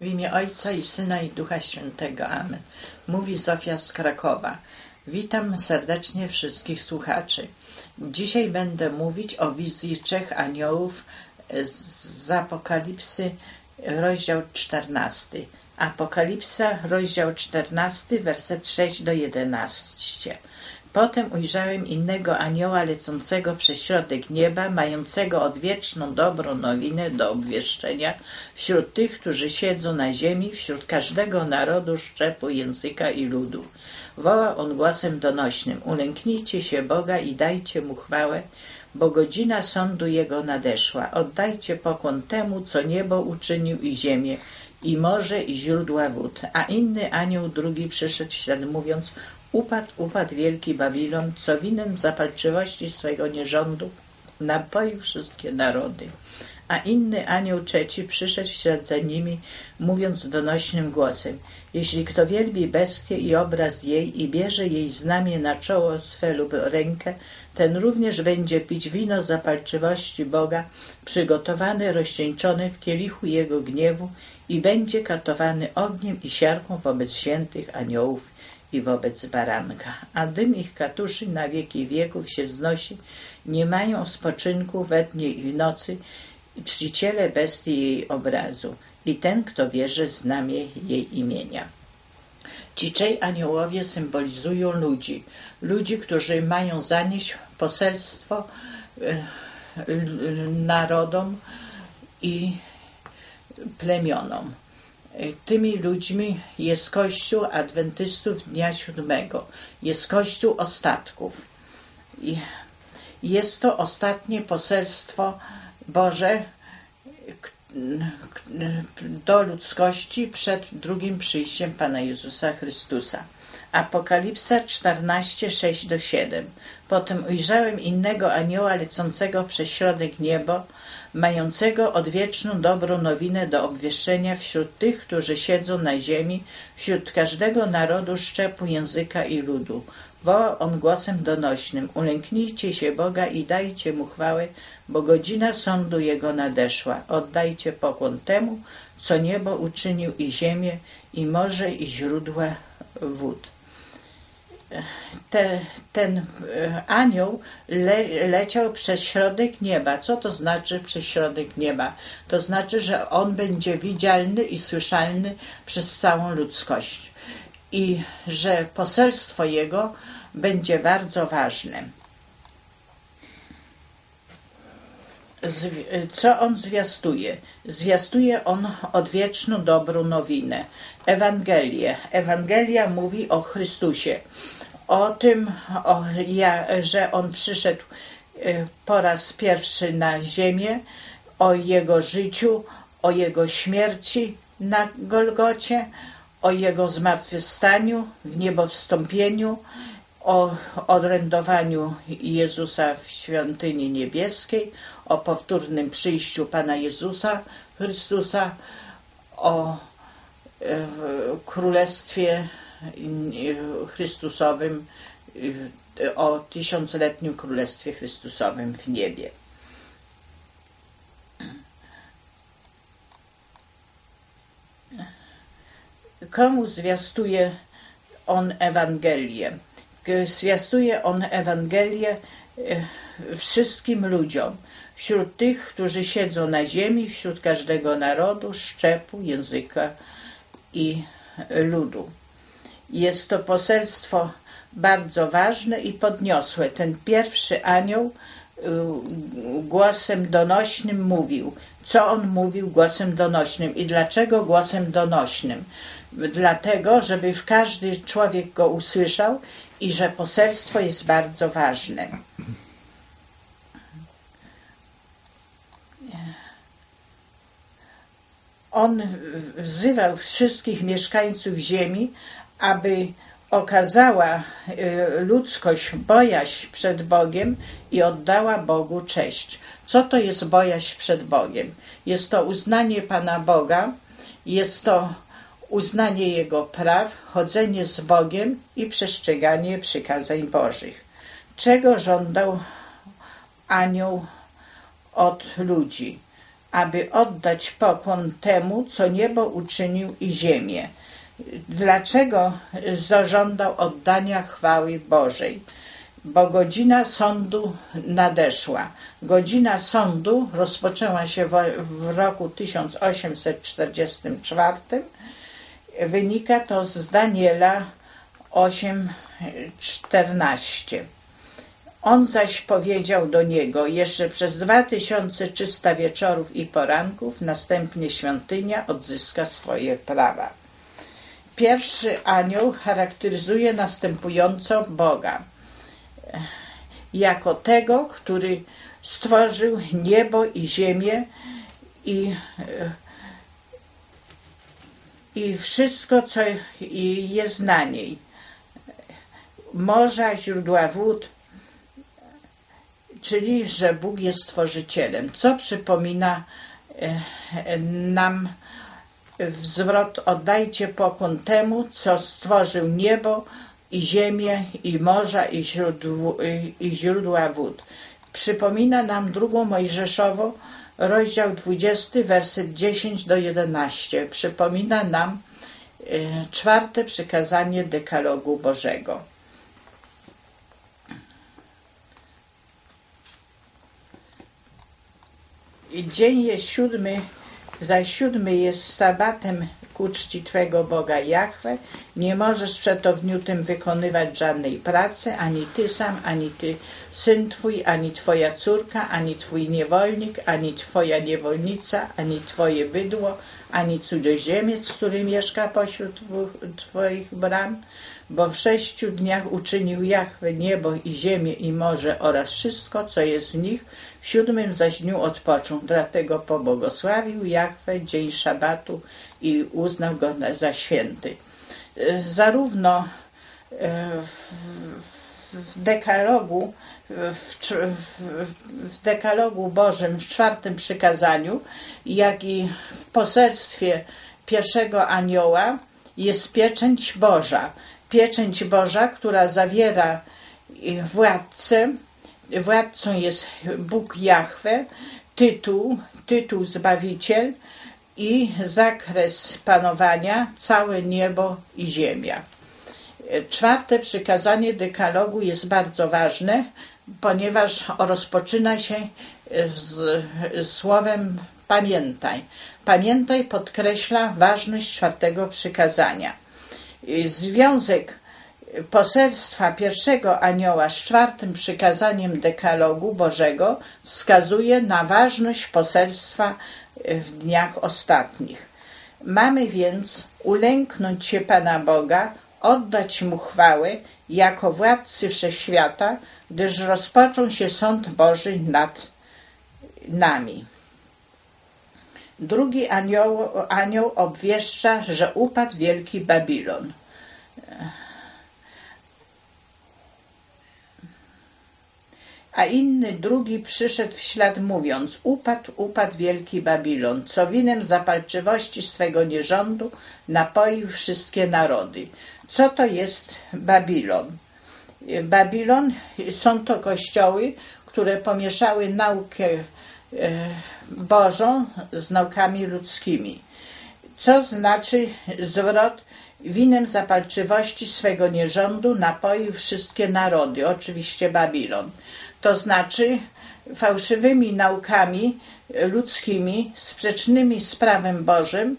W imię Ojca i Syna i Ducha Świętego. Amen. Mówi Zofia z Krakowa. Witam serdecznie wszystkich słuchaczy. Dzisiaj będę mówić o wizji trzech aniołów z Apokalipsy, rozdział 14. Apokalipsa, rozdział 14, werset 6 do 11. Potem ujrzałem innego anioła lecącego przez środek nieba, mającego odwieczną dobrą nowinę do obwieszczenia wśród tych, którzy siedzą na ziemi, wśród każdego narodu, szczepu, języka i ludu. Woła on głosem donośnym: Ulęknijcie się Boga i dajcie mu chwałę, bo godzina sądu jego nadeszła. Oddajcie pokłon temu, co niebo uczynił i ziemię, i morze, i źródła wód. A inny anioł drugi przyszedł w ślad, mówiąc: Upadł, upadł wielki Babilon, co winem zapalczywości swojego nierządu napoił wszystkie narody. A inny anioł trzeci przyszedł w ślad za nimi, mówiąc donośnym głosem: Jeśli kto wielbi bestię i obraz jej i bierze jej znamię na czoło swe lub rękę, ten również będzie pić wino zapalczywości Boga, przygotowane, rozcieńczone w kielichu jego gniewu i będzie katowany ogniem i siarką wobec świętych aniołów i wobec baranka, a dym ich katuszy na wieki wieków się wznosi, nie mają spoczynku we dnie i w nocy, czciciele bestii jej obrazu i ten, kto bierze znamie jej imienia. Ci trzej aniołowie symbolizują ludzi, ludzi, którzy mają zanieść poselstwo e, narodom i plemionom. Tymi ludźmi jest Kościół Adwentystów Dnia Siódmego, jest Kościół Ostatków. Jest to ostatnie poselstwo Boże do ludzkości przed drugim przyjściem Pana Jezusa Chrystusa. Apokalipsa 14, 6 do 7. Potem ujrzałem innego anioła lecącego przez środek niebo, mającego odwieczną dobrą nowinę do obwieszczenia wśród tych, którzy siedzą na ziemi, wśród każdego narodu, szczepu, języka i ludu. Woła on głosem donośnym: Ulęknijcie się Boga i dajcie mu chwałę, bo godzina sądu jego nadeszła. Oddajcie pokłon temu, co niebo uczynił i ziemię, i morze, i źródła wód te, ten e, anioł le, leciał przez środek nieba. Co to znaczy przez środek nieba? To znaczy, że on będzie widzialny i słyszalny przez całą ludzkość i że poselstwo jego będzie bardzo ważne. Co on zwiastuje? Zwiastuje on odwieczną dobrą nowinę. Ewangelię. Ewangelia mówi o Chrystusie o tym, o, ja, że on przyszedł y, po raz pierwszy na ziemię, o jego życiu, o jego śmierci na Golgocie, o jego zmartwychwstaniu, w niebo wstąpieniu, o odrędowaniu Jezusa w świątyni niebieskiej, o powtórnym przyjściu Pana Jezusa Chrystusa, o y, Królestwie Chrystusowym, o tysiącletnim Królestwie Chrystusowym w niebie. Komu zwiastuje on Ewangelię? Zwiastuje on Ewangelię e, wszystkim ludziom, wśród tych, którzy siedzą na ziemi, wśród każdego narodu, szczepu, języka i ludu. Jest to poselstwo bardzo ważne i podniosłe. Ten pierwszy anioł y, głosem donośnym mówił. Co on mówił głosem donośnym i dlaczego głosem donośnym? Dlatego, żeby każdy człowiek go usłyszał i że poselstwo jest bardzo ważne. On wzywał wszystkich mieszkańców ziemi, aby okazała y, ludzkość bojaźń przed Bogiem i oddała Bogu cześć. Co to jest bojaźń przed Bogiem? Jest to uznanie Pana Boga, jest to uznanie Jego praw, chodzenie z Bogiem i przestrzeganie przykazań Bożych. Czego żądał anioł od ludzi? aby oddać pokłon temu, co niebo uczynił i ziemię. Dlaczego zażądał oddania chwały Bożej? Bo godzina sądu nadeszła. Godzina sądu rozpoczęła się w, roku 1844. Wynika to z Daniela 8:14. On zaś powiedział do niego: Jeszcze przez dwa tysiące trzysta wieczorów i poranków, następnie świątynia odzyska swoje prawa. Pierwszy anioł charakteryzuje następująco Boga jako tego, który stworzył niebo i ziemię i, i wszystko, co jest na niej. Morza, źródła wód, czyli że Bóg jest stworzycielem, co przypomina e, nam zwrot oddajcie pokłon temu, co stworzył niebo i ziemię, i morza, i, i źródła wód. Przypomina nam drugą Mojżeszowo, rozdział 20, werset 10 do 11. Przypomina nam e, czwarte przykazanie dekalogu Bożego. Dzień jest siódmy, za siódmy jest sabatem ku czci Twego Boga Jahwe. Nie możesz przeto w dniu tym wykonywać żadnej pracy, ani Ty sam, ani Ty, syn Twój, ani Twoja córka, ani Twój niewolnik, ani Twoja niewolnica, ani Twoje bydło, ani cudzoziemiec, który mieszka pośród Twoich bram, bo w sześciu dniach uczynił Jahwe niebo i ziemię i morze oraz wszystko, co jest w nich, w siódmym zaś dniu odpoczął. Dlatego pobłogosławił Jahwe dzień szabatu i uznał go za święty. E, zarówno e, w dekalogu, w dekalogu Bożym, w czwartym przykazaniu, jak i w poselstwie pierwszego anioła jest pieczęć Boża pieczęć Boża, która zawiera władcę. Władcą jest Bóg Jahwe, tytuł, tytuł Zbawiciel i zakres panowania całe niebo i ziemia. Czwarte przykazanie dekalogu jest bardzo ważne, ponieważ rozpoczyna się z słowem pamiętaj. Pamiętaj podkreśla ważność czwartego przykazania. Związek poselstwa pierwszego anioła z czwartym przykazaniem dekalogu Bożego wskazuje na ważność poselstwa w dniach ostatnich. Mamy więc ulęknąć się Pana Boga, oddać Mu chwałę jako władcy wszechświata, gdyż rozpoczął się sąd Boży nad nami. Drugi anioł, anioł obwieszcza, że upadł wielki Babilon. A inny drugi przyszedł w ślad mówiąc, upadł, upadł wielki Babilon, co winem zapalczywości swego nierządu napoił wszystkie narody. Co to jest Babilon? Babilon są to kościoły, które pomieszały naukę Bożą z naukami ludzkimi. Co znaczy zwrot winem zapalczywości swego nierządu napoił wszystkie narody, oczywiście Babilon. To znaczy fałszywymi naukami ludzkimi, sprzecznymi z prawem Bożym,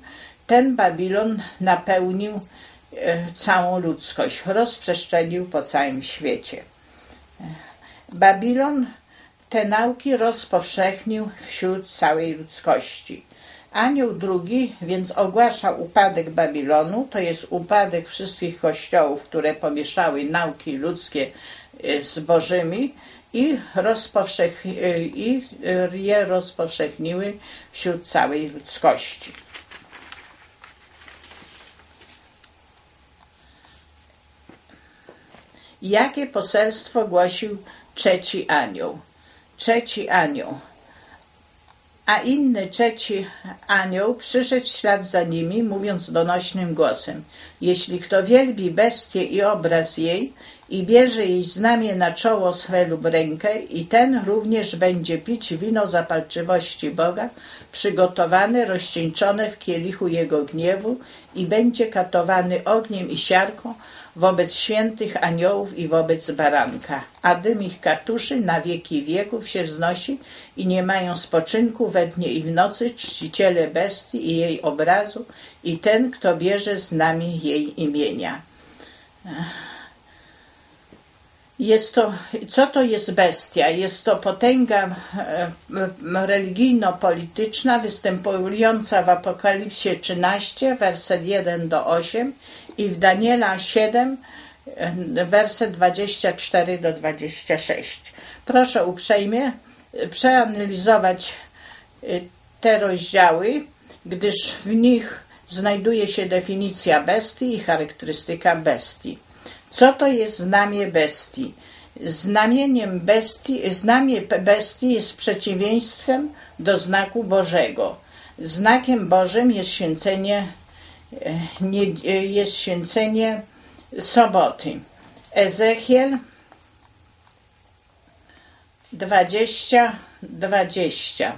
ten Babilon napełnił e, całą ludzkość, rozprzestrzenił po całym świecie. Babilon te nauki rozpowszechnił wśród całej ludzkości. Anioł drugi więc ogłasza upadek Babilonu, to jest upadek wszystkich kościołów, które pomieszały nauki ludzkie y, z bożymi i, y, i je rozpowszechniły wśród całej ludzkości. Jakie poselstwo głosił trzeci anioł? Trzeci anioł. A inny trzeci anioł przyszedł w ślad za nimi, mówiąc donośnym głosem: Jeśli kto wielbi bestię i obraz jej i bierze jej znamie na czoło swe lub rękę i ten również będzie pić wino zapalczywości Boga, przygotowane, rozcieńczone w kielichu jego gniewu i będzie katowany ogniem i siarką wobec świętych aniołów i wobec baranka. A dym ich katuszy na wieki wieków się wznosi i nie mają spoczynku we dnie i w nocy czciciele bestii i jej obrazu i ten, kto bierze z nami jej imienia. Jest to, co to jest bestia? Jest to potęga e, religijno-polityczna występująca w Apokalipsie 13, werset 1 do 8 i w Daniela 7, e, werset 24 do 26. Proszę uprzejmie przeanalizować e, te rozdziały, gdyż w nich znajduje się definicja bestii i charakterystyka bestii. Co to jest znamie bestii? Znamieniem bestii, znamie bestii jest przeciwieństwem do znaku Bożego. Znakiem Bożym jest święcenie, e, e, jest święcenie soboty. Ezechiel 20, 20.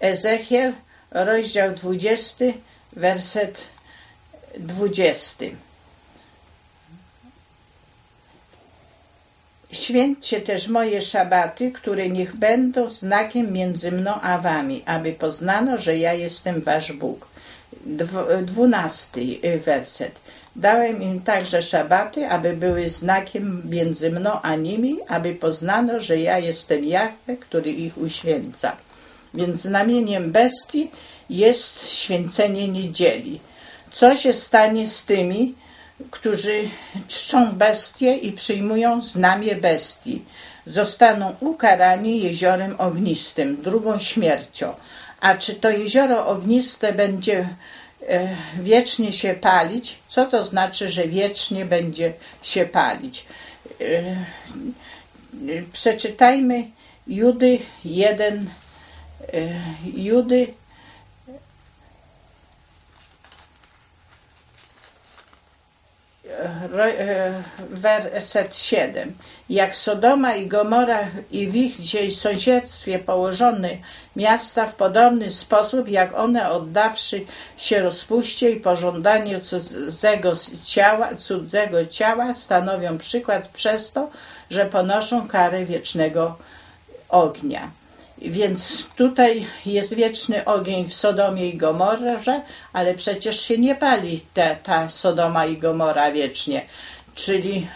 Ezechiel, rozdział 20, werset 20. Święćcie też moje szabaty, które niech będą znakiem między mną a wami, aby poznano, że ja jestem wasz Bóg. Dwunasty y, werset. Dałem im także szabaty, aby były znakiem między mną a nimi, aby poznano, że ja jestem Jahwe, który ich uświęca. Więc znamieniem bestii jest święcenie niedzieli. Co się stanie z tymi, którzy czczą bestie i przyjmują znamie bestii, zostaną ukarani jeziorem ognistym, drugą śmiercią. A czy to jezioro ogniste będzie e, wiecznie się palić? Co to znaczy, że wiecznie będzie się palić? E, przeczytajmy Judy 1, e, Judy werset 7. Jak Sodoma i Gomora i w ich dzisiaj sąsiedztwie położone miasta w podobny sposób, jak one oddawszy się rozpuście i pożądaniu cudzego ciała, cudzego ciała stanowią przykład przez to, że ponoszą karę wiecznego ognia. Więc tutaj jest wieczny ogień w Sodomie i Gomorze, ale przecież się nie pali te, ta Sodoma i Gomora wiecznie. Czyli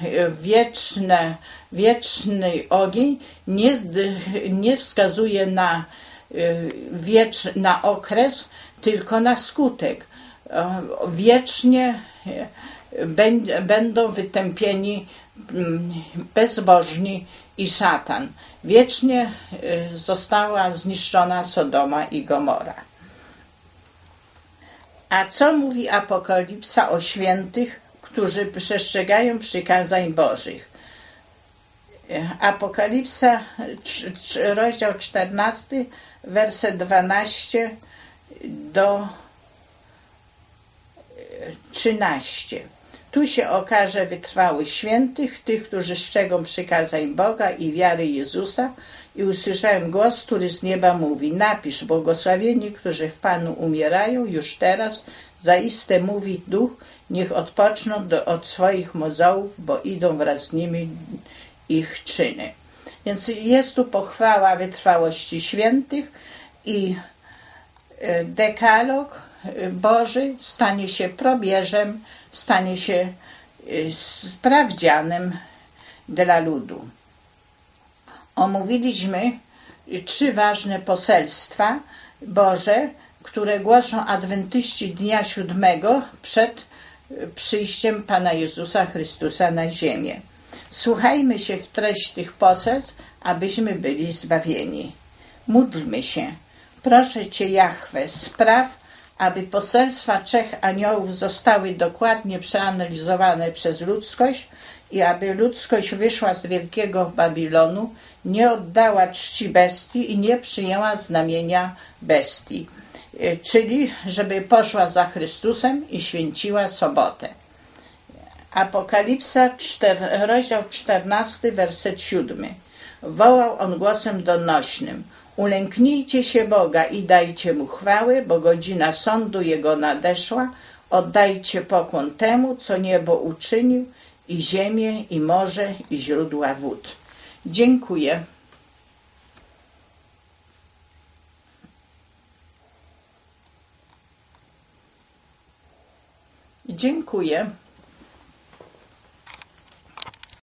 wieczne, wieczny ogień nie, nie wskazuje na, wiecz, na okres, tylko na skutek. Wiecznie będą wytępieni bezbożni i szatan. Wiecznie y, została zniszczona Sodoma i Gomora. A co mówi Apokalipsa o świętych, którzy przestrzegają przykazań Bożych? Apokalipsa, rozdział 14, werset 12 do 13. Tu się okaże wytrwały świętych, tych, którzy strzegą przykazań Boga i wiary Jezusa i usłyszałem głos, który z nieba mówi napisz, błogosławieni, którzy w Panu umierają już teraz, zaiste mówi duch, niech odpoczną do, od swoich mozołów, bo idą wraz z nimi ich czyny. Więc jest tu pochwała wytrwałości świętych i e, dekalog Boży stanie się probierzem stanie się y, sprawdzianem dla ludu. Omówiliśmy trzy ważne poselstwa Boże, które głoszą adwentyści dnia siódmego przed y, przyjściem Pana Jezusa Chrystusa na ziemię. Słuchajmy się w treść tych poselstw, abyśmy byli zbawieni. Módlmy się. Proszę Cię, Jahwe, spraw, aby poselstwa trzech aniołów zostały dokładnie przeanalizowane przez ludzkość i aby ludzkość wyszła z wielkiego Babilonu, nie oddała czci bestii i nie przyjęła znamienia bestii, e, czyli żeby poszła za Chrystusem i święciła sobotę. Apokalipsa, rozdział 14, werset 7. Wołał on głosem donośnym: Ulęknijcie się Boga i dajcie mu chwały, bo godzina sądu jego nadeszła. Oddajcie pokłon temu, co niebo uczynił, i ziemię, i morze, i źródła wód. Dziękuję. Dziękuję.